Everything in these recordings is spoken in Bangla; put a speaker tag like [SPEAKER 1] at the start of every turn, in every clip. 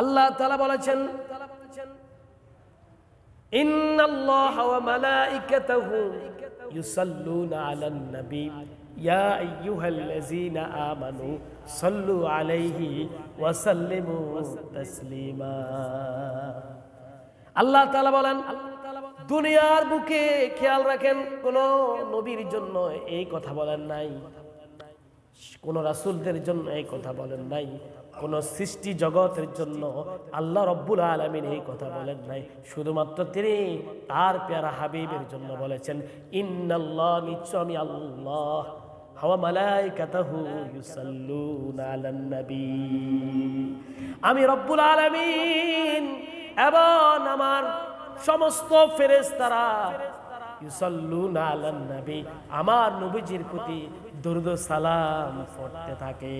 [SPEAKER 1] আল্লাহ তালা বলেছেন আল্লাহ তালা বলেন, দুনিয়ার বুকে খেয়াল রাখেন, কোন নবীর জন্য এই কথা বলেন নাই, কোন রাসুলদের জন্য এই কথা বলেন নাই। কোন সৃষ্টি জগতের জন্য আল্লাহ রব্বুল আলমিন এই কথা বলেন নাই। শুধুমাত্র তিনি তার পেয়ারা হাবিবের জন্য বলেছেন, ইন্নাল্লাহ, নিশ্চয় আমি আল্লাহ। আমি রব্বুল আলামিন এবং আমার সমস্ত ফেরেশতারা ইউসাল্লুনা আলান নবী। আমার নবীজির প্রতি দুরুদ সালাম পড়তে থাকে।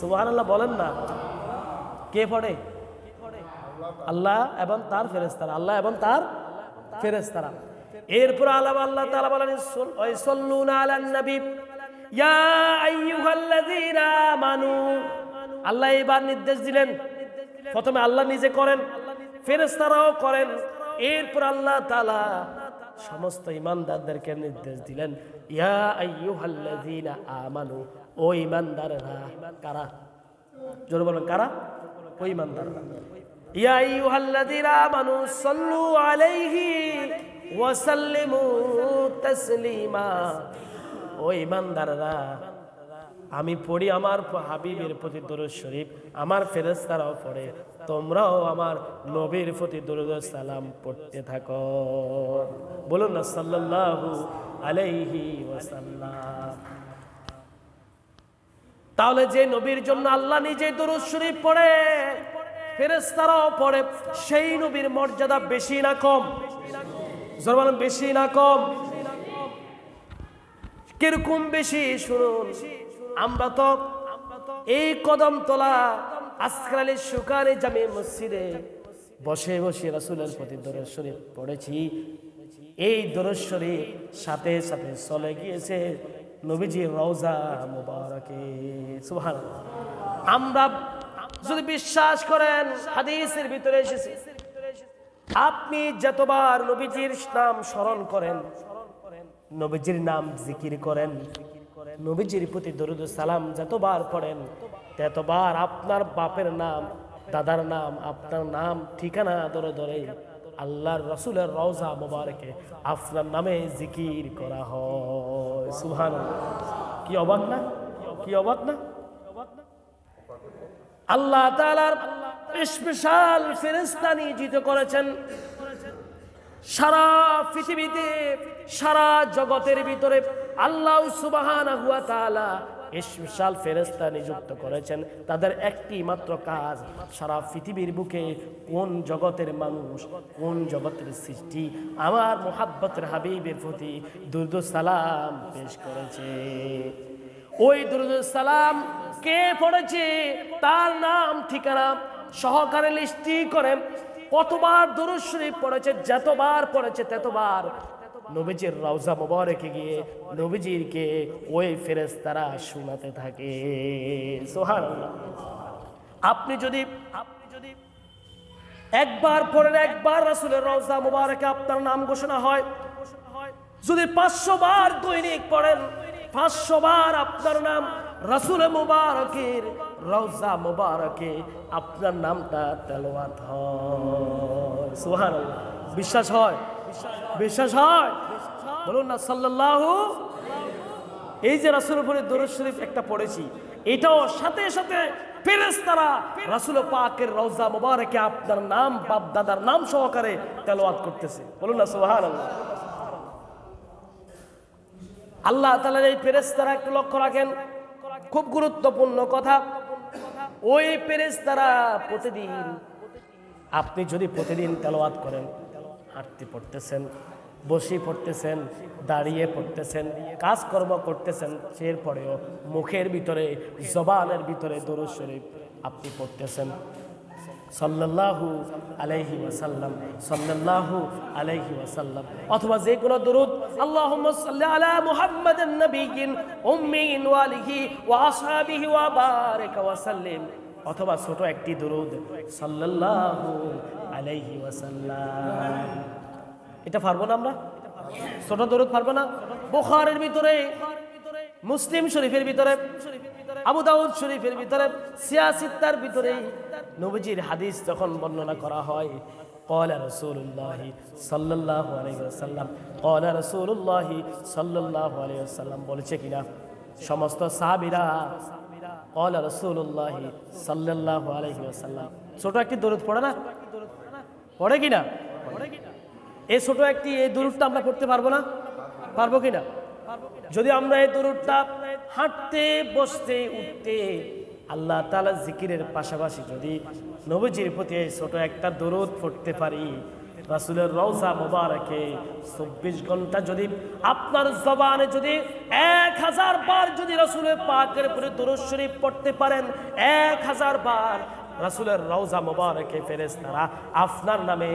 [SPEAKER 1] সুবহানাল্লাহ বলেন না। কে পড়ে? আল্লাহ এবং তার ফেরেশতারা। আল্লাহ এবং তার ফেরেশতারা। এরপর আল্লাহ আল্লাহ তাআলা বলেন সাল্লুনা আলান নবী, ইয়া আইয়ুহাল্লাযীনা আমানু। আল্লাহ এবার নির্দেশ দিলেন। প্রথমে আল্লাহ নিজে করেন, ফেরেশতারাও করেন। এরপর আল্লাহ তাআলা সমস্ত ইমানদারদেরকে নির্দেশ দিলেন, ইয়া আইয়ুহাল্লাযীনা আমানু, ও ইমানদাররা, কারা? জোরে বলেন, কারা? ও ইমানদাররা। ইয়া আইয়ুহাল্লাযীনা আমানু, সাল্লু আলাইহি ওয়া সাল্লিমু তাসলিমা। ও ইমানদাররা আমি পড়ি আমার হাবিবের প্রতি দরুদ শরীফ, আমার ফেরেশতারাও পড়ে। তোমরাও আমার নবীর প্রতি দরুদ সালাম পড়তে থাকো। বলুন না, সাল্লাল্লাহু আলাইহি ওয়াসাল্লাম। তাহলে যে নবীর জন্য আল্লাহ নিজে দরুদ শরীফ পড়ে, ফেরেশতারাও পড়ে, সেই নবীর মর্যাদা বেশি না কম? জোর বলেন, বেশি না কম? কীরকম বেশি? শুনুন। আমরা তো এই কদম তোলা আজকাল সুকারে জামে মসজিদে বসে বসে রাসুলের প্রতি দরজ পড়েছি। এই দরজ সাথে সাথে চলে গিয়েছে নবীজি রওজা মুবারকে। সুবহান আমরা যদি বিশ্বাস করেন, হাদিসের ভিতরে এসেছে। আপনি যতবার নবীজির নাম স্মরণ করেন, নবীজির নাম জিকির করেন নবীজির প্রতি দরুদ সালাম যতবার পড়েন, ততবার আপনার বাপের নাম, দাদার নাম, আপনার নাম, ঠিকানা ধরে ধরে আল্লাহর রসুলের রওজা মোবারকে আপনার নামে জিকির করা হয়। সুহান কি অবাক না? কি অবাক না? আল্লাহ তাআলার স্পেশাল ফেরেস্তা নিয়োজিত করেছেন। সারা পৃথিবীতে, সারা জগতের ভিতরে আল্লাহ সুবাহান হুয়া তাআলা স্পেশাল ফেরেস্তা নিযুক্ত করেছেন। তাদের একটি মাত্র কাজ, সারা পৃথিবীর বুকে কোন জগতের মানুষ, কোন জগতের সৃষ্টি, আমার মোহাব্বতের হাবিবের প্রতি দুর্দ সালাম পেশ করেছে। ওই দুরুদ সালাম কে পড়েছে? তার নাম, ঠিকানা সহকারে লিস্টি করেন কতবার দুরুদ শরীফ পড়েছে, যতবার পড়েছে, ততবার নবীজির রওজা মোবারকে গিয়ে নবীজিরকে ওই ফেরেশতারা শোনাতে থাকে। সোহান আপনি যদি আপনি যদি একবার পড়েন একবার রাসূলের রওজা মোবারকে আপনার নাম ঘোষণা হয়, যদি পাঁচশো বার দৈনিক পড়েন, পাঁচশো বার আপনার নাম রাসুল মুবারকের রওজা মুবারকে আপনার নামটা তেলোয়াত হয়। সুবহানাল্লাহ। বিশ্বাস হয়? বিশ্বাস হয়? বলুন না, সাল্লাল্লাহু এই যে রাসুল উপরে দরুদ শরীফ একটা পড়েছি, এটাও সাথে সাথে মুবারকে আপনার নাম সহকারে করতেছে। আল্লাহ এই একটু লক্ষ্য রাখেন, খুব গুরুত্বপূর্ণ কথা, ওই ফেরেস্তারা প্রতিদিন, আপনি যদি প্রতিদিন তেলাওয়াত করেন হাঁটতে পড়তেছেন, বসে পড়তেছেন, দাঁড়িয়ে পড়তেছেন, কাজকর্ম করতেছেন এরপরেও মুখের ভিতরে, জবানের ভিতরে দরুদ শরীফ আপনি পড়তেছেন। সাল্লাল্লাহু আলাইহি ওয়াসাল্লাম, সাল্লাল্লাহু আলাইহি ওয়াসাল্লাম। অথবা যে কোনো দরুদ, আল্লাহুম্মা সাল্লি আলা মুহাম্মাদিন নাবিয়্যিন উম্মিন ওয়া আলিহি ওয়া আসহাবিহি ওয়া বারিক ওয়া সাল্লিম। অথবা ছোট একটি দরুদ সাল্লাল্লাহু আলাইহি ওয়াসাল্লাম এটা পারবো না আমরা ছোট দরুদ পারবো না বুখারের ভিতরে মুসলিম শরীফের ভিতরে আবু দাউদ শরীফের ভিতরে সিয়াসিত্তার ভিতরে নবীজির হাদিস যখন বর্ণনা করা হয় قال رسول الله صلى الله عليه وسلم قال رسول الله صلى الله عليه وسلم বলেছে কিনা সমস্ত সাহাবীরা অল রসুল্লাহ সাল্লাহ আলহিসাল্লাম ছোট একটি দরুদ পড়ে না? পড়ে কি না এই ছোট একটি, এই দরুদটা আমরা পড়তে পারব না? পারব কি না যদি আমরা এই দরুদটা হাঁটতে, বসতে, উঠতে, আল্লাহ তালা জিকিরের পাশাপাশি যদি নবজির প্রতি ছোট একটা দরুদ পড়তে পারি রাসুলের রওজা মোবারকে চব্বিশ ঘণ্টা যদি আপনার জবানে যদি এক হাজার বার যদি রাসুলের পাকের উপরে দরুদ শরীফ পড়তে পারেন, এক হাজার বার রাসুলের রওজা মোবারকে ফেরেশতারা আপনার নামে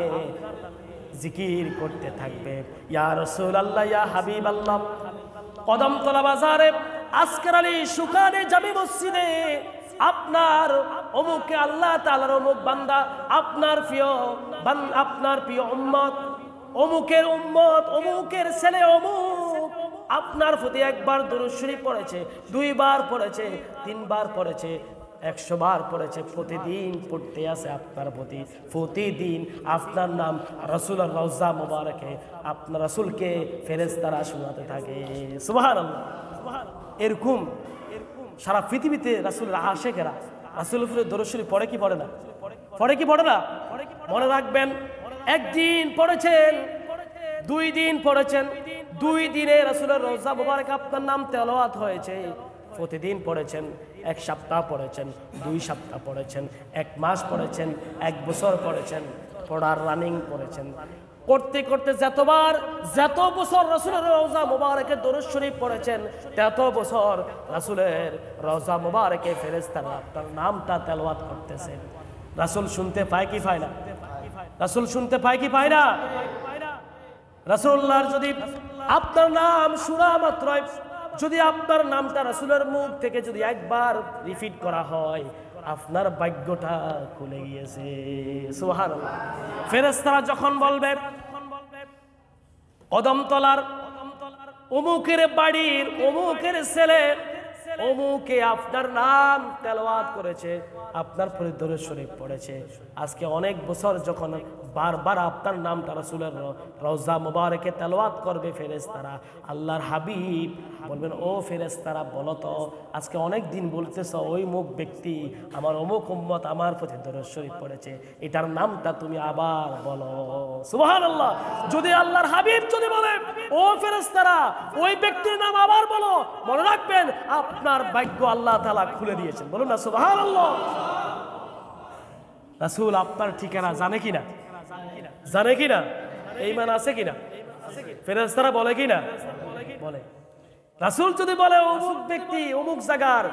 [SPEAKER 1] জিকির করতে থাকবে। ইয়া রসুল আল্লাহ ইয়া হাবিব আল্লাহ কদমতলা বাজারে আজকের আলী সুকানে জামি মসজিদে আপনার অমুকে আল্লাহ তালার অমুক বান্দা, আপনার প্রিয় বান- আপনার প্রিয় উম্মত, অমুকের উম্মত, অমুকের ছেলে, অমুক। আপনার প্রতি একবার দুরূদ পড়েছে, দুইবার পড়েছে, তিনবার পড়েছে একশো বার পড়েছে, প্রতিদিন পড়তে আসে আপনার প্রতি, প্রতিদিন। আপনার নাম রসুল রওজা মোবারকে, আপনার রসুলকে ফেরেস তারা শোনাতে থাকে। সুবাহান এরকম, সারা পৃথিবীতে রাসুলের আশেকেরা রাসুল ফিরে দরশরী পড়ে কি পড়ে না? পড়ে কি পড়ে না? মনে রাখবেন, একদিন পড়েছেন, দুই দিন পড়েছেন, দুই দিনে রাসুলের রোজা মোবারক আপনার নাম তেলাওয়াত হয়েছে। প্রতিদিন পড়েছেন, এক সপ্তাহ পড়েছেন, দুই সপ্তাহ পড়েছেন, এক মাস পড়েছেন, এক বছর পড়েছেন, পড়ার রানিং পড়েছেন। করতে করতে যতবার, যত বছর রাসুলের রওজা মোবারকের দরুদ শরীফ পড়েছেন, তত বছর রাসুলের রওজা মোবারকে ফেরেস্তারা আপনার নামটা তেলাওয়াত করতেছেন রাসুল শুনতে পায় কি পায় না? রাসুল শুনতে পায় কি পায় না? রাসুল্লাহর যদি আপনার নাম শোনা মাত্রই, যদি আপনার নামটা রাসুলের মুখ থেকে যদি একবার রিপিট করা হয়, আপনার ভাগ্যটা খুলে গিয়েছে। সুহান ফেরেস্তারা যখন বলবে, কদমতলার অমুকের বাড়ির অমুকের ছেলে অমুকে আপনার নাম তেলাওয়াত করেছে আপনার পরিদরে শরীফ পড়েছে। আজকে অনেক বছর যখন বারবার আপনার নামটা রাসূলের র- রওজা মুবারকে তেলাওয়াত করবে ফেরেশতারা। আল্লাহর হাবিব বলবেন, ও ফেরেশতারা, বলো তো, আজকে অনেক দিন বলতেছ ওই মুখ ব্যক্তি, আমার অমুক উম্মত আমার প্রতি শরীফ পড়েছে, এটার নামটা তুমি আবার বলো। সুবহানাল্লাহ। যদি আল্লাহর হাবিব যদি বলে, ও ফেরেশতারা, ওই ব্যক্তির নাম আবার বলো, মনে রাখবেন, আপনার ভাগ্য আল্লাহ তাআলা খুলে দিয়েছেন। বলুন না, সুবহানাল্লাহ। রাসূল আপনার ঠিকানা জানে কিনা? জানে কিনা? এই মান আছে কিনা? ফেরেশতারা বলে কিনা? বলে। রাসূল যদি বলে, অমুক ব্যক্তি, অমুক জায়গার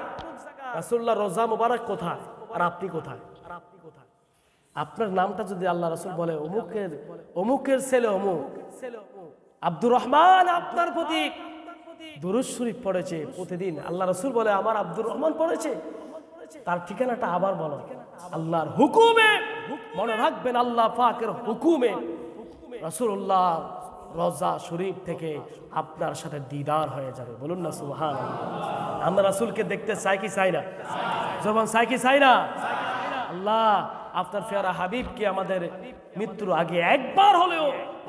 [SPEAKER 1] রাসূলুল্লাহ রোজা মুবারক কোথায় আর আপনি কোথায়? আর আপনি কোথায়? আপনার নামটা যদি আল্লাহ রাসূল বলে, অমুকের অমুকের ছেলে অমুক। আব্দুর রহমান আপনার প্রতি দুরুদ শরীফ পড়েছে প্রতিদিন। আল্লাহ রসুল বলে, আমার আব্দুর রহমান পড়েছে। তার ঠিকানাটা আবার বলো। আল্লাহর হুকুমে মনে রাখবেন আল্লাহ পাকের হুকুমে রসুল্লাহ রজা শরীফ থেকে আপনার সাথে দিদার হয়ে যাবে। বলুন না সুহান আমরা রাসুলকে দেখতে চাই কি চাই না? যখন চাই কি চাই না? আল্লাহ, আপনার ফেয়ারা হাবিবকে আমাদের মৃত্যুর আগে একবার হলেও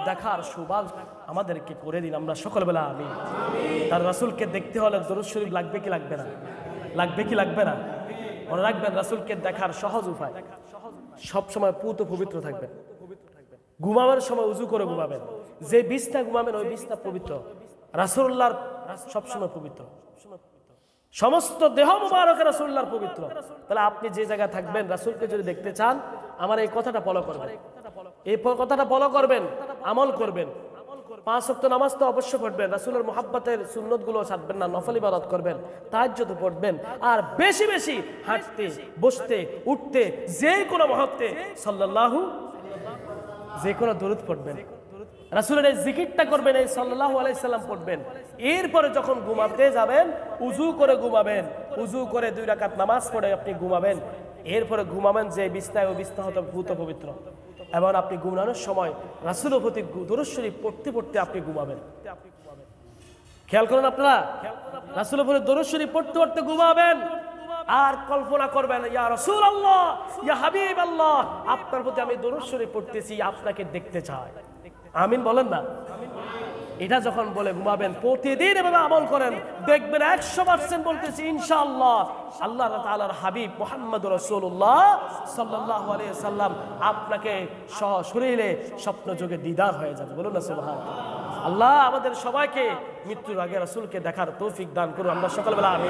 [SPEAKER 1] দেখার সুবাস আমাদেরকে করে দিন, আমরা সকালবেলা আমি তার রাসুলকে দেখতে হলে দরুদ শরীফ লাগবে কি লাগবে না? লাগবে কি লাগবে না? মনে রাখবেন রাসুলকে দেখার সহজ উপায়। সব সময় পুত পবিত্র থাকবেন। ঘুমাবার সময় উজু করে ঘুমাবেন। যে বিষটা ঘুমাবেন, ওই বিষটা পবিত্র। রাসুল্লাহর সবসময় পবিত্র। সমস্ত দেহ মুবারক রাসুল্লাহর পবিত্র। তাহলে আপনি যে জায়গায় থাকবেন, রাসুলকে যদি দেখতে চান, আমার এই কথাটা ফলো করবেন। এই কথাটা ফলো করবেন, আমল করবেন। পাঁচ ওয়াক্ত নামাজ তো অবশ্য পড়বেন, রাসুলের মোহাব্বতের সুন্নতগুলো ছাড়বেন না, নফল ইবাদত করবেন, তাহাজ্জুদ পড়বেন, আর বেশি বেশি হাঁটতে, বসতে, উঠতে, যে কোনো মুহূর্তে সাল্লাল্লাহু, যে কোনো দরুদ পড়বেন। রাসুলের এই জিকিরটা করবেন, এই সাল্লাহ আলাইসাল্লাম পড়বেন। এরপরে যখন ঘুমাতে যাবেন উজু করে ঘুমাবেন উজু করে দুই রাকাত নামাজ পড়ে আপনি ঘুমাবেন। এরপরে ঘুমাবেন যে বিস্তায় ও বিছনা হতে ভূত পবিত্র। এবং আপনি ঘুমানোর সময় রাসুলের প্রতি দরশ্বরী পড়তে পড়তে আপনি ঘুমাবেন। খেয়াল করুন আপনারা? রাসুল প্রতি দরশ্বরী পড়তে পড়তে ঘুমাবেন। আর কল্পনা করবেন, ইয়া রসুল আল্লাহ ইয়া হাবিব আল্লাহ আপনার প্রতি আমি দরশ্বরী পড়তেছি, আপনাকে দেখতে চাই। আমিন বলেন না? এটা যখন বলে ঘুমাবেন, প্রতিদিন এভাবে আমল করেন, দেখবেন একশো পার্সেন্ট বলতেছি, ইনশাআল্লাহ। আল্লাহ তালার হাবিব মোহাম্মদ রসুল্লাহ সাল্লাহ সাল্লাম আপনাকে সহ শরীরে স্বপ্ন যোগে দিদার হয়ে যাবে। বলুন না সুবাহ আল্লাহ আমাদের সবাইকে মৃত্যুর আগে রসুলকে দেখার তৌফিক দান করুন। আমরা সকালবেলা আমি